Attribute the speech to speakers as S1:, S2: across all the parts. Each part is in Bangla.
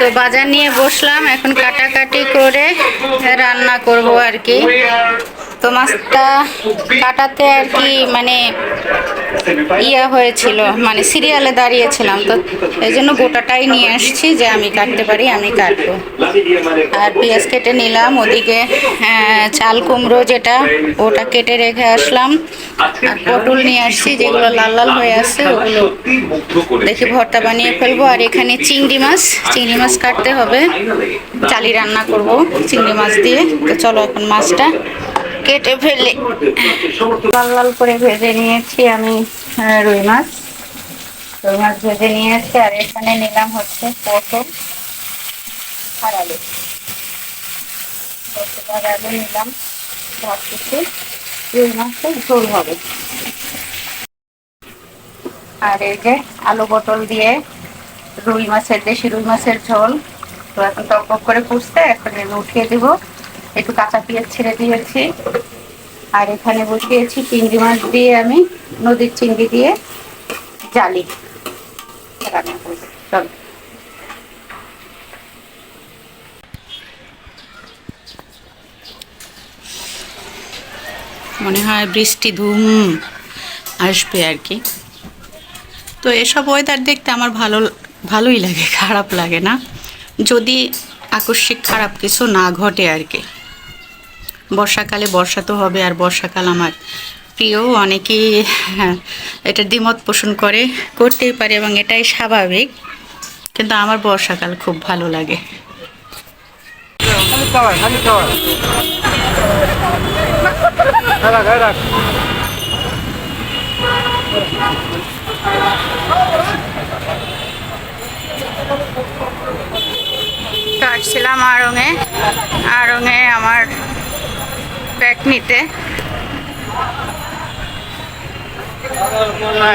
S1: তো বাজার নিয়ে বসলাম এখন কাটাকাটি করে রান্না করব আর কি। তো মাছটা কাটাতে আর কি মানে ইয়া হয়েছিল মানে সিরিয়ালে দাঁড়িয়েছিলাম তো। এই জন্য গোটাটাই নিয়ে আসছি যে আমি কাটতে পারি, আমি কাটবো। আর পেঁয়াজ কেটে নিলাম, ওদিকে চাল কুমড়ো যেটা, ওটা কেটে রেখে আসলাম। আর পটল নিয়ে আসছি, যেগুলো লাল লাল হয়ে আছে ওগুলো দেখি ভর্তা বানিয়ে ফেলব। আর এখানে চিংড়ি মাছ চিংড়ি মাছ কাটতে হবে। চালি রান্না করব, চিংড়ি মাছ দিয়ে। তো চলো এখন মাছটা কেটে ফেলে। লাল লাল করে ভেজে নিয়েছি আমি রুই মাছ। রুই মাছ ভেজে নিয়েছি আর এখানে নিলাম হচ্ছে পটল আর আলু। পটল আলু নিলাম ভাবতেছি রুই মাছের ঝোল হবে। আর এই যে আলু পটল দিয়ে রুই মাছের, দেশি রুই মাছের ঝোল। তো এখন টক করে ফুটছে এখন উঠিয়ে দিব। একটু কাঁচা পেঁয়াজ ছেড়ে দিয়েছি। আর এখানে বসিয়েছি চিংড়ি মাছ দিয়ে আমি নদীর চিংড়ি দিয়ে জালি। চল। মনে হয় বৃষ্টি ধুম আসবে আর কি। তো এসব ওয়েদার দেখতে আমার ভালো, ভালোই লাগে, খারাপ লাগে না। যদি আকস্মিক খারাপ কিছু না ঘটে আর কি। বর্ষাকালে বর্ষা তো হবে আর বর্ষাকাল আমার প্রিয় অনেকেই হ্যাঁ, এটা দ্বিমত পোষণ করে করতেই পারে এবং এটাই স্বাভাবিক। কিন্তু আমার বর্ষাকাল খুব ভালো লাগে। আসছিলাম আড়ংয়ে আড়ংয়ে আমার ব্যাগ নিতে।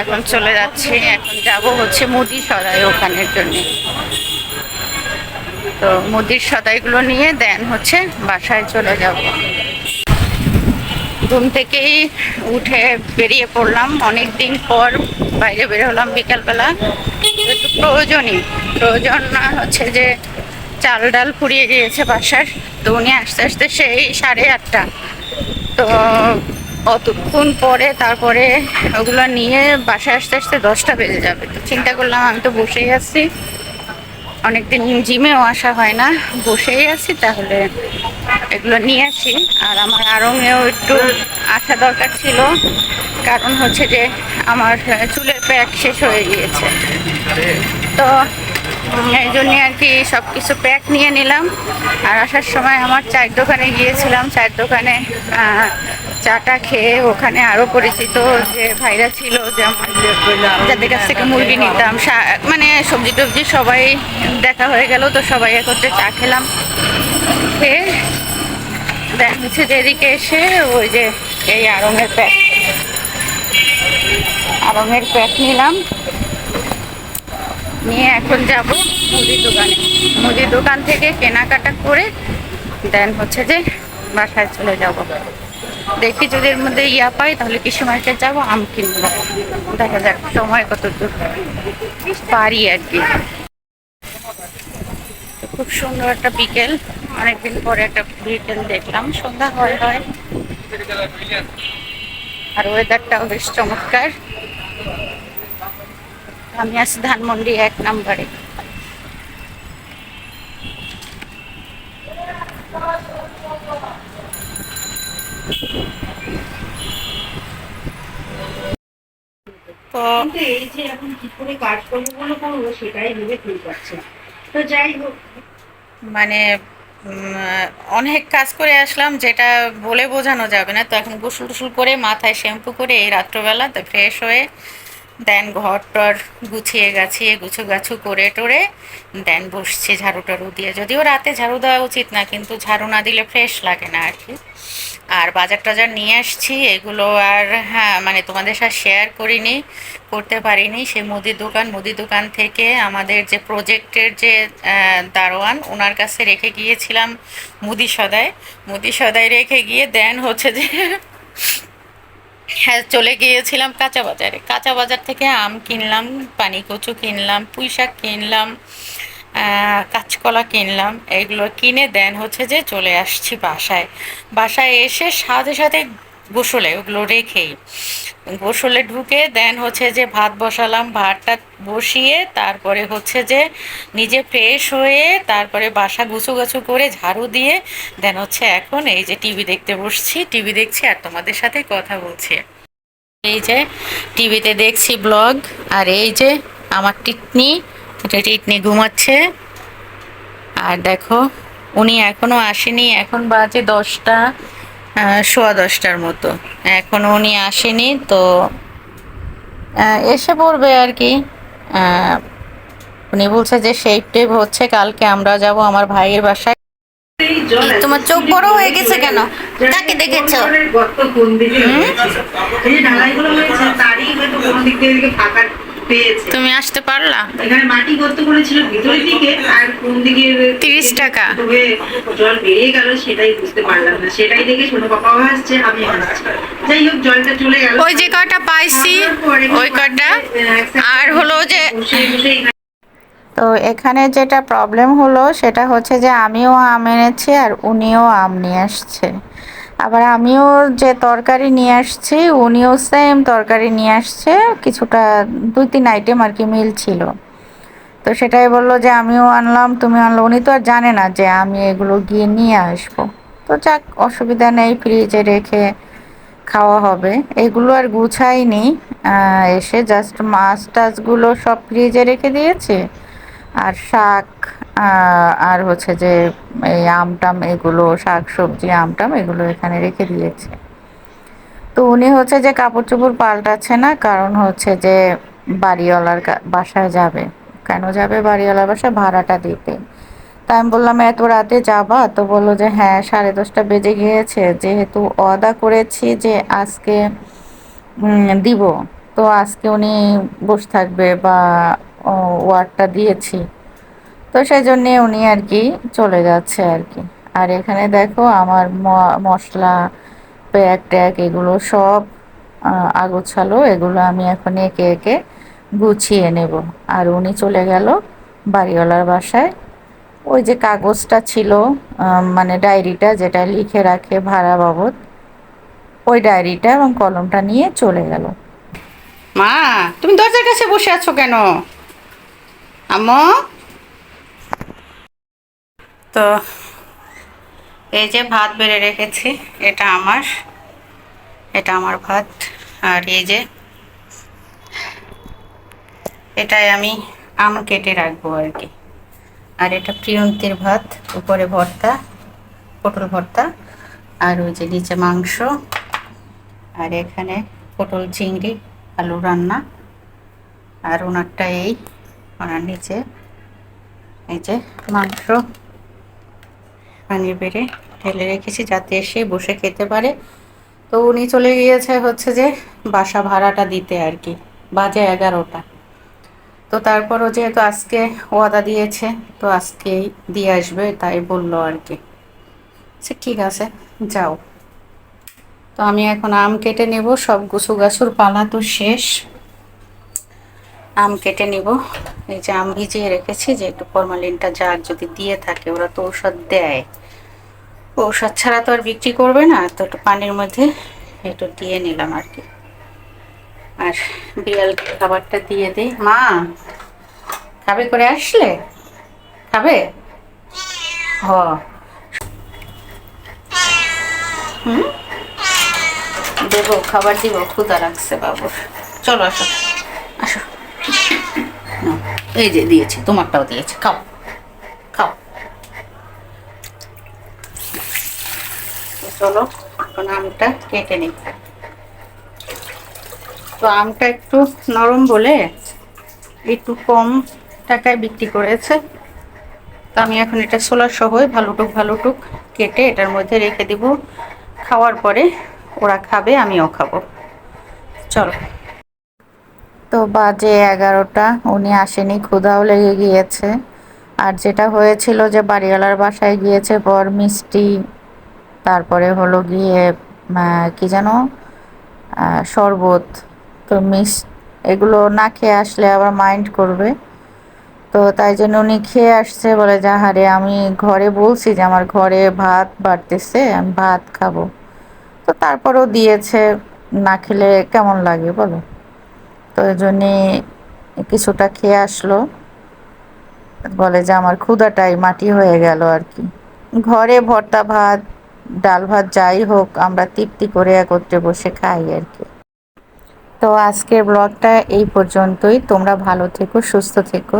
S1: এখন চলে যাচ্ছি, এখন যাব হচ্ছে মুদি সদাই ওখানের জন্য। তো মুদির সদাইগুলো নিয়ে দেন হচ্ছে বাসায় চলে যাব। ঘুম থেকেই উঠে বেরিয়ে পড়লাম। অনেক দিন পর বাইরে বের হলাম বিকালবেলা। একটু প্রয়োজনই। প্রয়োজন হচ্ছে যে চাল ডাল ফুরিয়ে গিয়েছে বাসার। তো উনি আস্তে আস্তে সেই সাড়ে আটটা। তো অতক্ষণ পরে তারপরে ওগুলো নিয়ে বাসায় আসতে আসতে দশটা বেজে যাবে। তো চিন্তা করলাম আমি তো বসেই আছি। অনেকদিন জিমেও আসা হয় না। বসেই আছি, তাহলে এগুলো নিয়ে আসি। আর আমার আরঙেও একটু আসা দরকার ছিল। কারণ হচ্ছে যে আমার চুলের প্যাক শেষ হয়ে গিয়েছে। তো এই জন্যে আর কি সব কিছু প্যাক নিয়ে নিলাম। আর আসার সময় আমার চায়ের দোকানে গিয়েছিলাম। চায়ের দোকানে চাটা খেয়ে ওখানে আরও পরিচিত যে ভাইরা ছিল যেমন যাদের কাছ থেকে মুরগি নিতাম মানে সবজি টবজি সবাই দেখা হয়ে গেল, তো সবাই একত্রে চা খেলাম। খেয়ে দেখা যাচ্ছে যে এসে ওই যে এই আরঙের প্যাক আড়ঙের প্যাক নিলাম। নিয়ে এখন যাব মুদির দোকানে। মুদির দোকান থেকে কেনাকাটা করে দেন হচ্ছে যে বাসায় চলে যাব। দেখি যদি এর মধ্যে ইয়া পাই, তাহলে কৃষি মার্কেট যাব, আম কিনবো। দেখা যাক সময় কত দূর পারি আর কি। খুব সুন্দর একটা বিকেল। অনেকদিন পরে একটা বিকেল দেখলাম। সন্ধ্যা হয় হয়। আর ওয়েদারটাও বেশ চমৎকার। আমি আছি ধানমন্ডি এক নম্বরে। তো
S2: এই যে এখন কি করে কাজ করব বলে করব সেটাই ভেবে ঠিক পাচ্ছে তো যাই হোক।
S1: মানে উম, অনেক কাজ করে আসলাম যেটা বলে বোঝানো যাবে না। তো এখন গোসল টুসল করে মাথায় শ্যাম্পু করে এই রাত্রবেলা তো ফ্রেশ হয়ে দেন ঘর টর গুছিয়ে গাছিয়ে গুছো গাছু করে টোরে, দেন বসছি ঝাড়ু টাড়ু দিয়ে। যদিও রাতে ঝাড়ু দেওয়া উচিত না, কিন্তু ঝাড়ু না দিলে ফ্রেশ লাগে না আর কি। আর বাজার টাজার নিয়ে আসছি, এগুলো আর হ্যাঁ মানে তোমাদের সাথে শেয়ার করিনি, করতে পারিনি। সে মুদির দোকান মুদির দোকান থেকে আমাদের যে প্রজেক্টের যে দারোয়ান, ওনার কাছে রেখে গিয়েছিলাম মুদি সদায় মুদি সদায় রেখে গিয়ে দেন হচ্ছে যে হ্যাঁ চলে গিয়েছিলাম কাঁচা বাজারে। কাঁচা বাজার থেকে আম কিনলাম পানি কচু কিনলাম পুঁই শাক কিনলাম কাঁচকলা কিনলাম, এগুলো কিনে দেন হচ্ছে যে চলে আসছি বাসায়। বাসায় এসে সাথে সাথে গোসলে, ওগুলো রেখেই। গোসলে ঢুকে দেন হচ্ছে যে ভাত বসালাম, ভাতটা বসিয়ে তারপরে হচ্ছে যে নিজে ফ্রেশ হয়ে তারপরে বাসা গুছু গাছু করে ঝাড়ু দিয়ে দেন হচ্ছে এখন এই যে টিভি দেখতে বসছি। টিভি দেখছি আর তোমাদের সাথে কথা বলছি। এই যে টিভিতে দেখছি ব্লগ আর এই যে আমার টিটনি টিটনি ঘুমাচ্ছে। আর দেখো, উনি এখনও আসেনি, এখন বাজে দশটা। সোয়া দশটার মতো এখনও উনি আসেনি তো এসে পড়বে আর কি উনি বলছে যে সেই টেপ হচ্ছে কালকে আমরা যাব আমার ভাইয়ের বাসায় তোমার চোখ বড় হয়ে গেছে কেন? কাকে দেখেছ?
S2: গর্ত কোন দিকে এই ঢালাইগুলো হয়েছে তারই হয়তো কোনো দিক থেকে ফাঁকা
S1: তুমি আসতে পারলা?
S2: এখানে মাটি গর্ত করেছিল ভিতরের দিকে আর কোন দিকে
S1: 30 টাকা।
S2: তবে জল বেরিয়ে গেল সেটাই বুঝতে পারলাম না। সেটাই দেখে হাসছে আমি হাসছি। যাই হোক জলটা চলে গেল।
S1: ওই যে কয়টা পাইছি ওই কয়টা আর হলো যে তো এখানে যেটা প্রবলেম হলো সেটা হচ্ছে যে আমিও আম এনেছি আর উনিও আম নিয়ে আসছে। আবার আমিও যে তরকারি নিয়ে আসছি, উনিও সেম তরকারি নিয়ে আসছে। কিছুটা, দুই তিন আইটেম আর কি মিল ছিল। তো সেটাই বলল যে, আমিও আনলাম, তুমি আনলো। উনি তো আর জানে না যে, আমি এগুলো গিয়ে নিয়ে আসব। তো যাক, অসুবিধা নেই ফ্রিজে রেখে খাওয়া হবে। এগুলো আর গুছাইনি। এসে জাস্ট মাছ টাছগুলো সব ফ্রিজে রেখে দিয়েছে। আর শাক আর হচ্ছে যে এই আমটাম এগুলো শাক সবজি আমটাম এগুলো এখানে রেখে দিয়েছে। তো উনি হচ্ছে যে কাপড় চোপড় পাল্টাচ্ছে না, কারণ হচ্ছে যে বাড়িওয়ালার বাসায় যাবে। কেন যাবে বাড়িওয়ালার বাসায়? ভাড়াটা দিতে। তাই আমি বললাম, এত রাতে যাবা? তো বলল যে হ্যাঁ সাড়ে দশটা বেজে গিয়েছে। যেহেতু অদা করেছি যে আজকে দিব, তো আজকে উনি বসে থাকবে বা ওয়ার্ডটা দিয়েছি। তো সেই জন্যে উনি আর কি চলে যাচ্ছে আর কি। আর এখানে দেখো আমার মশলা, প্যাক ট্যাক এগুলো সব আগোছালো, এগুলো আমি এখন একে একে গুছিয়ে নেব। আর উনি চলে গেল বাড়িওয়ালার বাসায়। ওই যে কাগজটা ছিল মানে ডায়েরিটা যেটা লিখে রাখে ভাড়া বাবদ, ওই ডায়েরিটা এবং কলমটা নিয়ে চলে গেল। মা, তুমি দরজার কাছে বসে আছো কেন? আম্মু? তো এই যে ভাত বেড়ে রেখেছি, এটা আমার এটা আমার ভাত, আর এই যে এটাই আমি আম কেটে রাখব আর কি। আর এটা প্রিয়ন্তীর ভাত, উপরে ভর্তা, পটল ভর্তা, আর ওই যে নিচে মাংস, আর এখানে পটল চিংড়ি আলু রান্না, আর ওনারটা এই, ওনার নিচে, এই যে মাংস। পানির বেড়ে ঢেলে রেখেছি যাতে এসে বসে খেতে পারে। তো উনি চলে গিয়েছে হচ্ছে যে বাসা ভাড়াটা দিতে আর কি, বাজে এগারোটা। তো তারপরও যেহেতু আজকে ওয়াদা দিয়েছে, তো আজকেই দিয়ে আসবে, তাই বলল আর কি। সে ঠিক আছে, যাও। তো আমি এখন আম কেটে নেব, সব গুছু গাছুর পালা তো শেষ। আম কেটে নিব। এই যে আমি ভিজিয়ে রেখেছি যে একটু ফরমালিনটা যার যদি দিয়ে থাকে, ওরা তো ঔষধ দেয়। ঔষধ ছাড়া তো আর বিক্রি করবে না, তো একটু পানির মধ্যে একটু দিয়ে নিলাম আর কি। আর বিড়ালকে খাবারটা দিয়ে দিই। মা, খাবে করে আসলে? খাবে? হ। হুম? দেবো, খাবার দিব ক্ষুদা রাখছে বাবুর। চলো আসো। এই যে দিয়েছি, তোমারটাও দিয়েছি, খাও খাও। চলো, এখন আমটা কেটে নিই। তো আমটা একটু নরম বলে একটু কম টাকায় বিক্রি করেছে। তো আমি এখন এটা সোলার সহই ভালোটুক ভালোটুক কেটে এটার মধ্যে রেখে দিব। খাওয়ার পরে ওরা খাবে, আমিও খাব। চলো। তো বাজে এগারোটা, উনি আসেনি, ক্ষুধাও লেগে গিয়েছে। আর যেটা হয়েছিল যে বাড়িওয়ালার বাসায় গিয়েছে পর মিষ্টি, তারপরে হলো গিয়ে কি যেন শরবত। তো মিস, এগুলো না খেয়ে আসলে আবার মাইন্ড করবে। তো তাই জন্য উনি খেয়ে আসছে বলে যাহারে আমি ঘরে বলছি যে আমার ঘরে ভাত বাড়তেছে, আমি ভাত খাব। তো তারপরেও দিয়েছে, না খেলে কেমন লাগে বলো? তো এই জন্যে কিছুটা খেয়ে আসলো। বলে যে আমার ক্ষুধাটাই মাটি হয়ে গেল আর কি। ঘরে ভর্তা ভাত, ডাল ভাত যাই হোক, আমরা তৃপ্তি করে একত্রে বসে খাই আর কি। তো আজকের ব্লগটা এই পর্যন্তই। তোমরা ভালো থেকো, সুস্থ থেকো।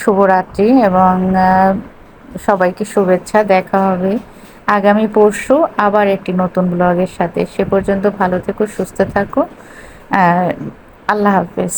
S1: শুভরাত্রি এবং সবাইকে শুভেচ্ছা। দেখা হবে আগামী পরশু আবার একটি নতুন ব্লগের সাথে। সে পর্যন্ত ভালো থেকো, সুস্থ থাকো। আল্লাহ হাফেজ।